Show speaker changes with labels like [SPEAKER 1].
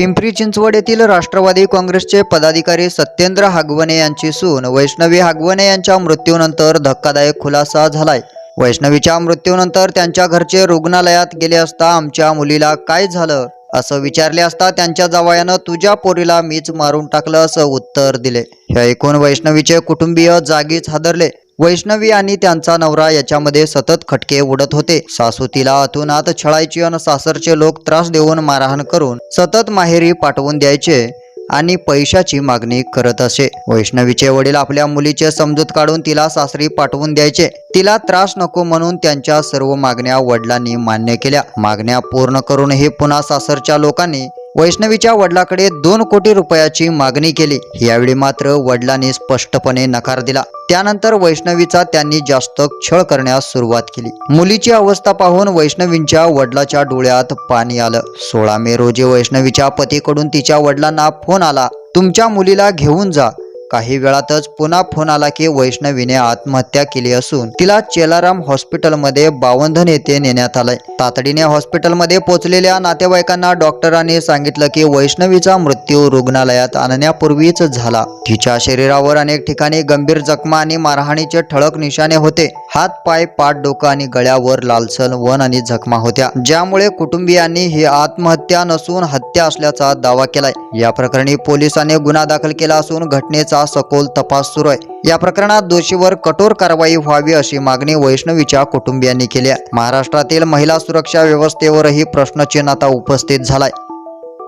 [SPEAKER 1] पिंपरी चिंचवड येथील राष्ट्रवादी काँग्रेसचे पदाधिकारी सत्येंद्र हागवणे यांची सून वैष्णवी हागवणे यांच्या मृत्यूनंतर धक्कादायक खुलासा झालाय. वैष्णवीच्या मृत्यूनंतर त्यांच्या घरचे रुग्णालयात गेले असता आमच्या मुलीला काय झालं? असं विचारले असता त्यांच्या जावयानं तुझ्या पोरीला मीच मारून टाकलं असं उत्तर दिले. हे ऐकून वैष्णवीचे कुटुंबीय जागीच हादरले. वैष्णवी आणि त्यांचा नवरा याच्यामध्ये सतत खटके उडत होते. सासू तिला अतुनात छळायची आणि सासरचे लोक त्रास देऊन मारहाण करून सतत माहेरी पाठवून द्यायचे आणि पैशाची मागणी करत असे. वैष्णवीचे वडील आपल्या मुलीचे समजूत काढून तिला सासरी पाठवून द्यायचे. तिला त्रास नको म्हणून त्यांच्या सर्व मागण्या वडिलांनी मान्य केल्या. मागण्या पूर्ण करूनही पुन्हा सासरच्या लोकांनी वैष्णवीच्या वडिलाकडे दोन कोटी रुपयाची मागणी केली. यावेळी मात्र वडिलांनी स्पष्टपणे नकार दिला. त्यानंतर वैष्णवीचा त्यांनी जास्त छळ करण्यास सुरुवात केली. मुलीची अवस्था पाहून वैष्णवींच्या वडिलाच्या डोळ्यात पाणी आलं. सोळा मे रोजी वैष्णवीच्या पतीकडून तिच्या वडिलांना फोन आला तुमच्या मुलीला घेऊन जा. काही वेळातच पुन्हा फोन आला की वैष्णवीने आत्महत्या केली असून तिला चेलाराम हॉस्पिटलमध्ये बावंधन येथे नेण्यात आलंय तातडीने हॉस्पिटलमध्ये पोहोचलेल्या नातेवाईकांना डॉक्टरांनी सांगितलं की वैष्णवीचा मृत्यू रुग्णालयात आणण्यापूर्वीच झाला. तिच्या शरीरावर अनेक ठिकाणी गंभीर जखमा आणि मारहाणीचे ठळक निशाणे होते. हात पाय पाठ डोकं आणि गळ्यावर लालसर वन आणि जखमा होत्या. ज्यामुळे कुटुंबियांनी ही आत्महत्या नसून हत्या असल्याचा दावा केलाय. या प्रकरणी पोलिसांनी गुन्हा दाखल केला असून घटनेचा सखोल तपास सुरू आहे. या प्रकरणात दोषीवर कठोर कारवाई व्हावी अशी मागणी वैष्णवीच्या कुटुंबियांनी केली आहे. महाराष्ट्रातील महिला सुरक्षा व्यवस्थेवरही प्रश्नचिन्ह आता उपस्थित झालाय.